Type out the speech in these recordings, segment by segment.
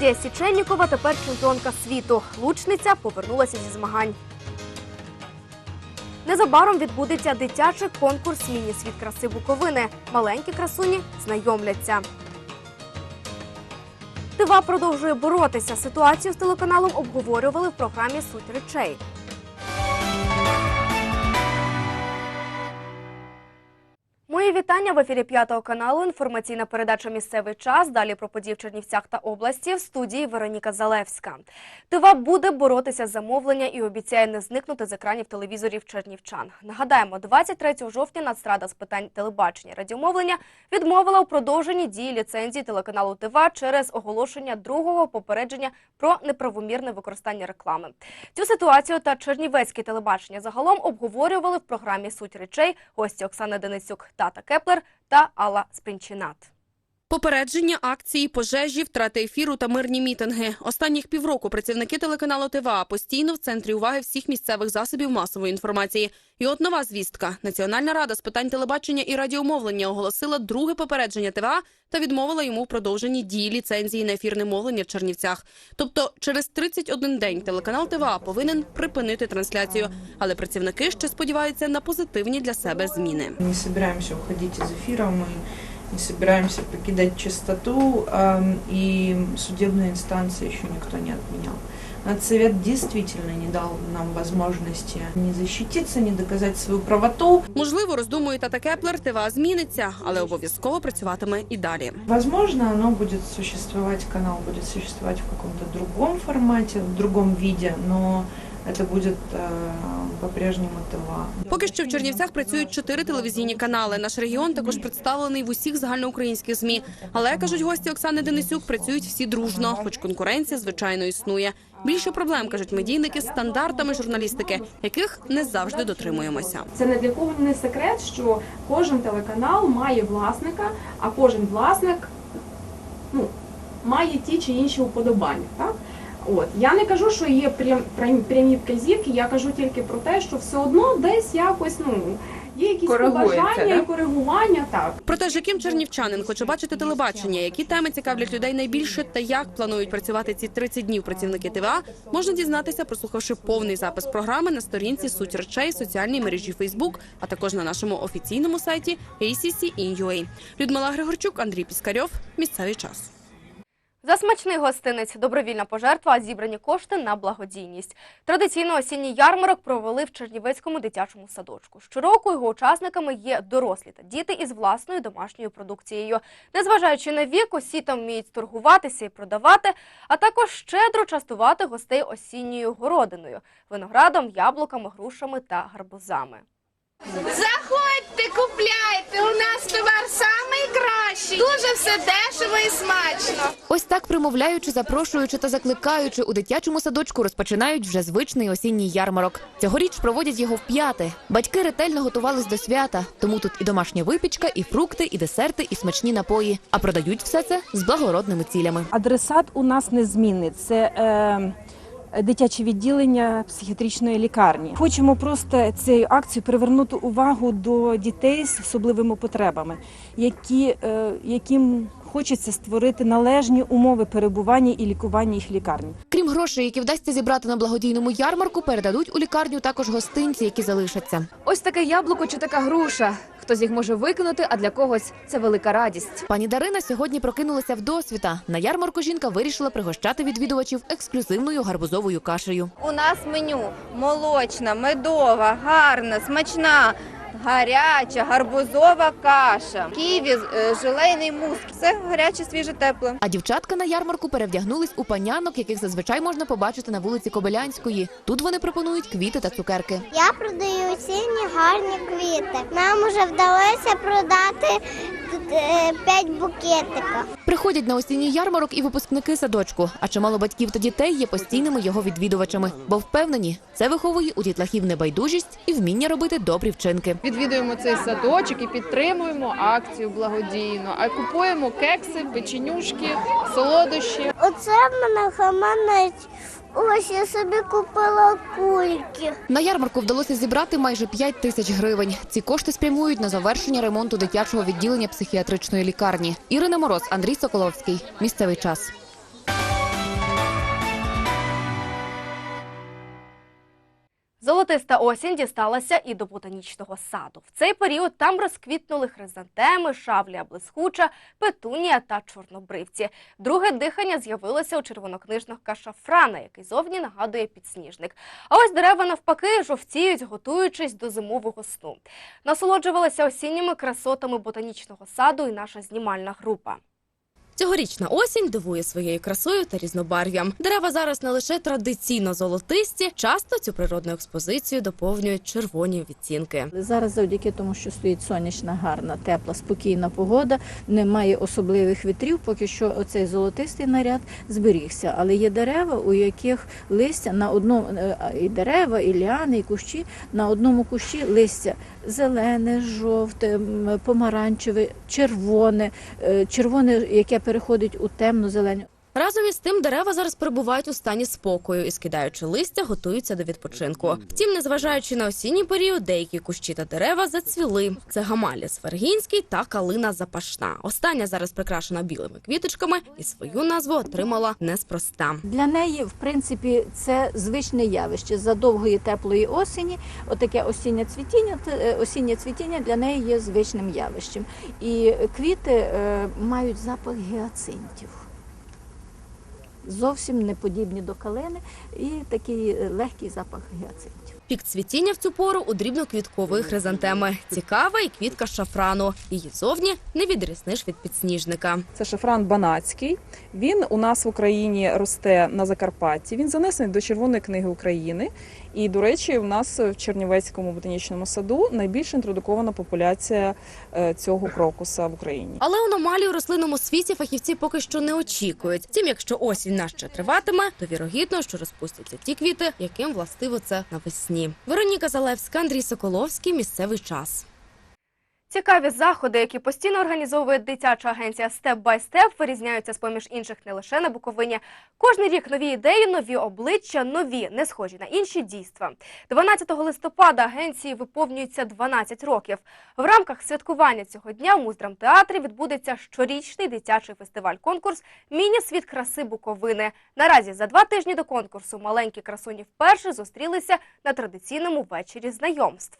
Лідія Січеннікова тепер чемпіонка світу. Лучниця повернулася зі змагань. Незабаром відбудеться дитячий конкурс Міні-світ краси Буковини. Маленькі красуні знайомляться. Тива продовжує боротися. Ситуацію з телеканалом обговорювали в програмі Суть речей. Вітання в ефірі п'ятого каналу. Інформаційна передача Місцевий час. Далі про події в Чернівцях та області в студії Вероніка Залевська. Тива буде боротися з замовлення і обіцяє не зникнути з екранів телевізорів чернівчан. Нагадаємо, 23 жовтня Нацрада з питань телебачення і радіомовлення відмовила у продовженні дії ліцензії телеканалу Тива через оголошення другого попередження про неправомірне використання реклами. Цю ситуацію та чернівецьке телебачення загалом обговорювали в програмі Суть речей гості Оксана Денисюк, Тата Кеплер та Алла Спринчинат. Попередження, акції, пожежі, втрати ефіру та мирні мітинги. Останніх півроку працівники телеканалу ТВА постійно в центрі уваги всіх місцевих засобів масової інформації. І от нова звістка. Національна рада з питань телебачення і радіомовлення оголосила друге попередження ТВА та відмовила йому в продовженні дії ліцензії на ефірне мовлення в Чернівцях. Тобто через 31 день телеканал ТВА повинен припинити трансляцію. Але працівники ще сподіваються на позитивні для себе зміни. Не собираемся уходить из эфира, мы не собираемся покидать чистоту, и судебные инстанции еще никто не отменял. Надсовет действительно не дал нам возможности не защититься, не доказать свою правоту. Можливо, роздумує Тата Кеплер, ТВА зміниться, але обов'язково працюватиме і далі. Возможно, оно будет существовать, канал будет существовать в каком-то другом формате, в другом виде, но это будет э, по-прежнему ТВА. Поки що в Чернівцях працюють чотири телевізійні канали. Наш регіон також представлений в усіх загальноукраїнських змі. Але кажуть гості Оксани Денисюк, працюють всі дружно, хоч конкуренція звичайно існує. Більше проблем кажуть медійники з стандартами журналістики, яких не завжди дотримуємося. Це не для кого не секрет, що кожен телеканал має власника, а кожен власник ну, має ті чи інші уподобання. Так? От. Я не кажу, що є прям, прям, прямі вказівки, я кажу тільки про те, що все одно десь якось ну, є якісь побажання да? і коригування. Так. Проте ж яким чернівчанин хоче бачити телебачення, які теми цікавлять людей найбільше та як планують працювати ці 30 днів працівники ТВА, можна дізнатися, прослухавши повний запис програми на сторінці суть речей соціальній мережі Facebook, а також на нашому офіційному сайті ACC.in.ua. Людмила Григорчук, Андрій Піскарьов. Місцевий час. За смачний гостинець добровільна пожертва, а зібрані кошти на благодійність. Традиційно осінній ярмарок провели в Чернівецькому дитячому садочку. Щороку його учасниками є дорослі та діти із власною домашньою продукцією. Незважаючи на вік, усі там вміють торгуватися і продавати, а також щедро частувати гостей осінньою городиною, виноградом, яблуками, грушами та гарбузами. Заходьте, купляйте. У нас товар кращий. Дуже все дешево і смачно. Ось так примовляючи, запрошуючи та закликаючи у дитячому садочку розпочинають вже звичний осінній ярмарок. Цьогоріч проводять його вп'яте. Батьки ретельно готувались до свята, тому тут і домашня випічка, і фрукти, і десерти, і смачні напої. А продають все це з благородними цілями. Адресат у нас незмінний. Це е, дитяче відділення психіатричної лікарні. Хочемо просто цією акцією привернути увагу до дітей з особливими потребами, які, е, яким хочеться створити належні умови перебування і лікування їх в лікарні. Крім грошей, які вдасться зібрати на благодійному ярмарку, передадуть у лікарню також гостинці, які залишаться. Ось таке яблуко чи така груша. Хтось їх може викинути, а для когось це велика радість. Пані Дарина сьогодні прокинулася в досвіта. На ярмарку жінка вирішила пригощати відвідувачів ексклюзивною гарбузовою кашею. У нас меню молочна, медова, гарна, смачна. Гаряча, гарбузова каша, ківі, е, желейний мус. Все гаряче, свіже, тепле. А дівчатка на ярмарку перевдягнулись у панянок, яких зазвичай можна побачити на вулиці Кобилянської. Тут вони пропонують квіти та цукерки. Я продаю осінні гарні квіти. Нам уже вдалося продати 5 букетика. Приходять на осінній ярмарок і випускники садочку. А чимало батьків та дітей є постійними його відвідувачами, бо впевнені, це виховує у дітлахів небайдужість і вміння робити добрі вчинки. Відвідуємо цей садочок і підтримуємо акцію благодійно. А купуємо кекси, печенюшки, солодощі. Оце в мене гаманець. Ось я собі купила кульки. На ярмарку вдалося зібрати майже 5 тисяч гривень. Ці кошти спрямують на завершення ремонту дитячого відділення психіатричної лікарні. Ірина Мороз, Андрій Соколовський. Місцевий час. Золотиста осінь дісталася і до ботанічного саду. В цей період там розквітнули хризантеми, шавлія блискуча, петунія та чорнобривці. Друге дихання з'явилося у червонокнижника шафрана, який зовні нагадує підсніжник. А ось дерева навпаки жовтіють, готуючись до зимового сну. Насолоджувалася осінніми красотами ботанічного саду і наша знімальна група. Цьогорічна осінь дивує своєю красою та різнобарв'ям. Дерева зараз не лише традиційно золотисті, часто цю природну експозицію доповнюють червоні відтінки. Зараз завдяки тому, що стоїть сонячна, гарна, тепла, спокійна погода, немає особливих вітрів, поки що оцей золотистий наряд зберігся. Але є дерева, у яких листя на одному е, і дерева, і ліани, і кущі на одному кущі листя зелене, жовте, помаранчеве, червоне, е, червоне, яке переходить у темно-зелене. Разом із тим дерева зараз перебувають у стані спокою і, скидаючи листя, готуються до відпочинку. Втім, незважаючи на осінній період, деякі кущі та дерева зацвіли. Це гамаліс Вергінський та калина запашна. Остання зараз прикрашена білими квіточками і свою назву отримала неспроста. Для неї, в принципі, це звичне явище. За довгої теплої осені, отаке осіннє цвітіння, е, осіннє цвітіння для неї є звичним явищем. І квіти е, мають запах гіацинтів. Зовсім не подібні до калини і такий легкий запах гіацинтів. Пік цвітіння в цю пору у дрібноквіткової хризантеми. Цікава і квітка шафрану. Її зовні не відрізниш від підсніжника. Це шафран банацький. Він у нас в Україні росте на Закарпатті. Він занесений до Червоної книги України. І, до речі, у нас в Чернівецькому ботанічному саду найбільш інтродукована популяція е, цього крокуса в Україні. Але аномалій у рослинному світі фахівці поки що не очікують. Втім, якщо осінь нас ще триватиме, то вірогідно, що розпустяться ті квіти, яким властиво це навесні. Вероніка Залевська, Андрій Соколовський. Місцевий час. Цікаві заходи, які постійно організовує дитяча агенція Степ бай Степ, вирізняються з поміж інших не лише на Буковині. Кожний рік нові ідеї, нові обличчя, нові, не схожі на інші дійства. 12 листопада агенції виповнюється 12 років. В рамках святкування цього дня в Муздрамтеатрі відбудеться щорічний дитячий фестиваль-конкурс Міні-світ краси Буковини. Наразі за два тижні до конкурсу маленькі красуні вперше зустрілися на традиційному вечорі знайомств.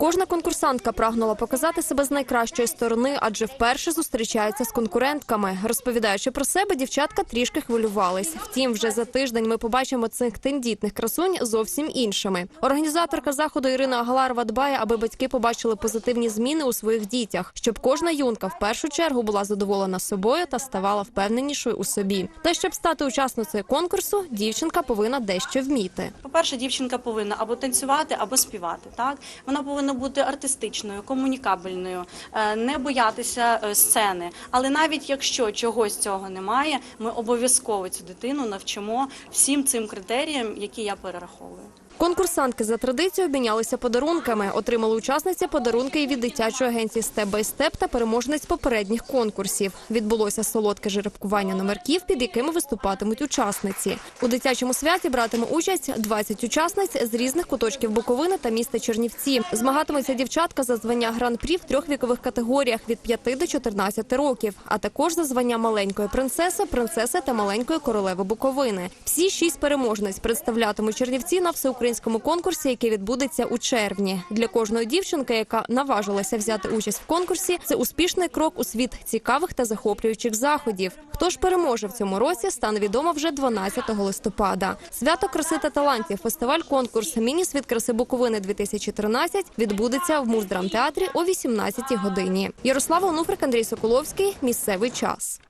Кожна конкурсантка прагнула показати себе з найкращої сторони, адже вперше зустрічається з конкурентками. Розповідаючи про себе, дівчатка трішки хвилювались. Втім, вже за тиждень ми побачимо цих тендітних красунь зовсім іншими. Організаторка заходу Ірина Агаларова дбає, аби батьки побачили позитивні зміни у своїх дітях, щоб кожна юнка в першу чергу була задоволена собою та ставала впевненішою у собі. Та щоб стати учасницею конкурсу, дівчинка повинна дещо вміти. По-перше, дівчинка повинна або танцювати, або співати. Так вона повинна бути артистичною, комунікабельною, е, не боятися е, сцени. Але навіть якщо чогось цього немає, ми обов'язково цю дитину навчимо всім цим критеріям, які я перераховую. Конкурсантки за традицією обмінялися подарунками. Отримали учасниці подарунки і від дитячої агенції Степ бай Степ та переможниць попередніх конкурсів. Відбулося солодке жеребкування номерків, під якими виступатимуть учасниці. У дитячому святі братиме участь 20 учасниць з різних куточків Буковини та міста Чернівці. Змагатиметься дівчатка за звання гран-прі в трьох вікових категоріях від 5 до 14 років, а також за звання маленької принцеси, принцеси та маленької королеви Буковини. Всі шість переможниць представлятимуть Чернівці на всеукраїнському конкурсі, який відбудеться у червні. Для кожної дівчинки, яка наважилася взяти участь в конкурсі, це успішний крок у світ цікавих та захоплюючих заходів. Хто ж переможе в цьому році, стане відомо вже 12 листопада. Свято краси та талантів, фестиваль конкурс Міні-світ краси Буковини 2013 відбудеться в Муздрамтеатрі о 18 годині. Ярослава Онуфрик, Андрій Соколовський. Місцевий час.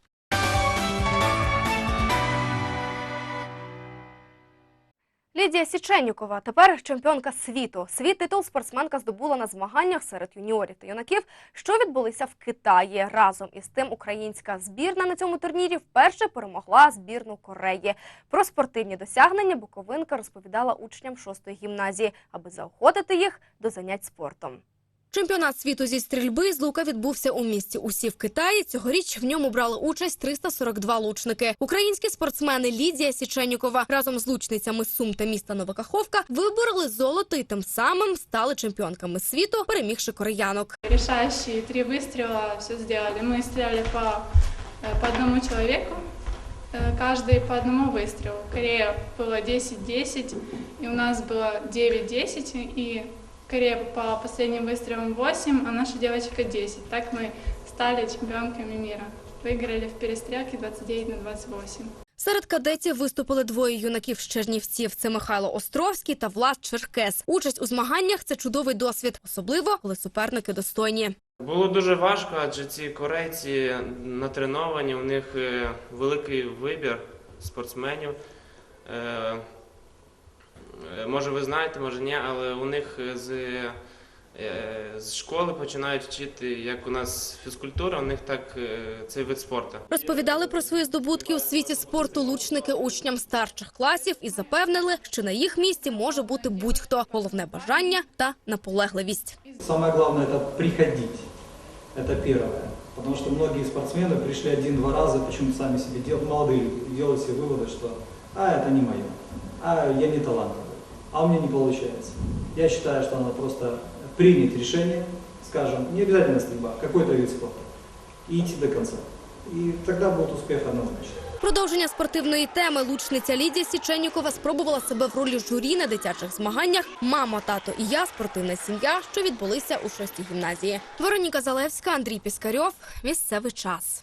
Лідія Січенюкова тепер чемпіонка світу. Свій титул спортсменка здобула на змаганнях серед юніорів та юнаків, що відбулися в Китаї. Разом із тим українська збірна на цьому турнірі вперше перемогла збірну Кореї. Про спортивні досягнення Буковинка розповідала учням шостої гімназії, аби заохотити їх до занять спортом. Чемпіонат світу зі стрільби з лука відбувся у місті Усі в Китаї. Цьогоріч в ньому брали участь 342 лучники. Українські спортсмени Лідія Січенікова разом з лучницями з Сум та міста Новокаховка вибороли золото і тим самим стали чемпіонками світу, перемігши кореянок. Решающие три выстрела все сделали. Мы стреляли по, э, по одному человеку. э, каждый по одному выстрелу. Корея было 10-10, и у нас было 9-10, и Корея по последним выстрелам 8, а наша девочка 10. Так мы стали чемпионками мира. Выиграли в перестрелке 29 на 28. Серед кадетів виступили двоє юнаків з Чернівців. Це Михайло Островський та Влад Черкес. Участь у змаганнях це чудовий досвід, особливо коли суперники достойні. Було дуже важко, адже ці корейці натреновані, у них е, великий вибір спортсменів. Е, е, Може, ви знаєте, може ні, але у них е, з, е, з школи починають вчити, як у нас фізкультура, у них так е, цей вид спорту. Розповідали про свої здобутки у світі спорту лучники учням старших класів і запевнили, що на їх місці може бути будь-хто. Головне бажання та наполегливість. Самое главное это приходить. Это первое. Потому что многие спортсмены пришли один-два раза, почему-то сами себе делают, молодые люди, делают себе выводы, что а это не мое, а я не талантливый, а у меня не получается. Я считаю, что надо просто принять решение, скажем, не обязательно стрельба, какой-то вид спорта, и идти до конца. И тогда будет успех однозначно. Продовження спортивної теми лучниця Лідія Січенікова спробувала себе в ролі журі на дитячих змаганнях «Мамо, тато і я. Спортивна сім'я», що відбулися у шостій гімназії. Вероніка Залевська, Андрій Піскарьов. Місцевий час.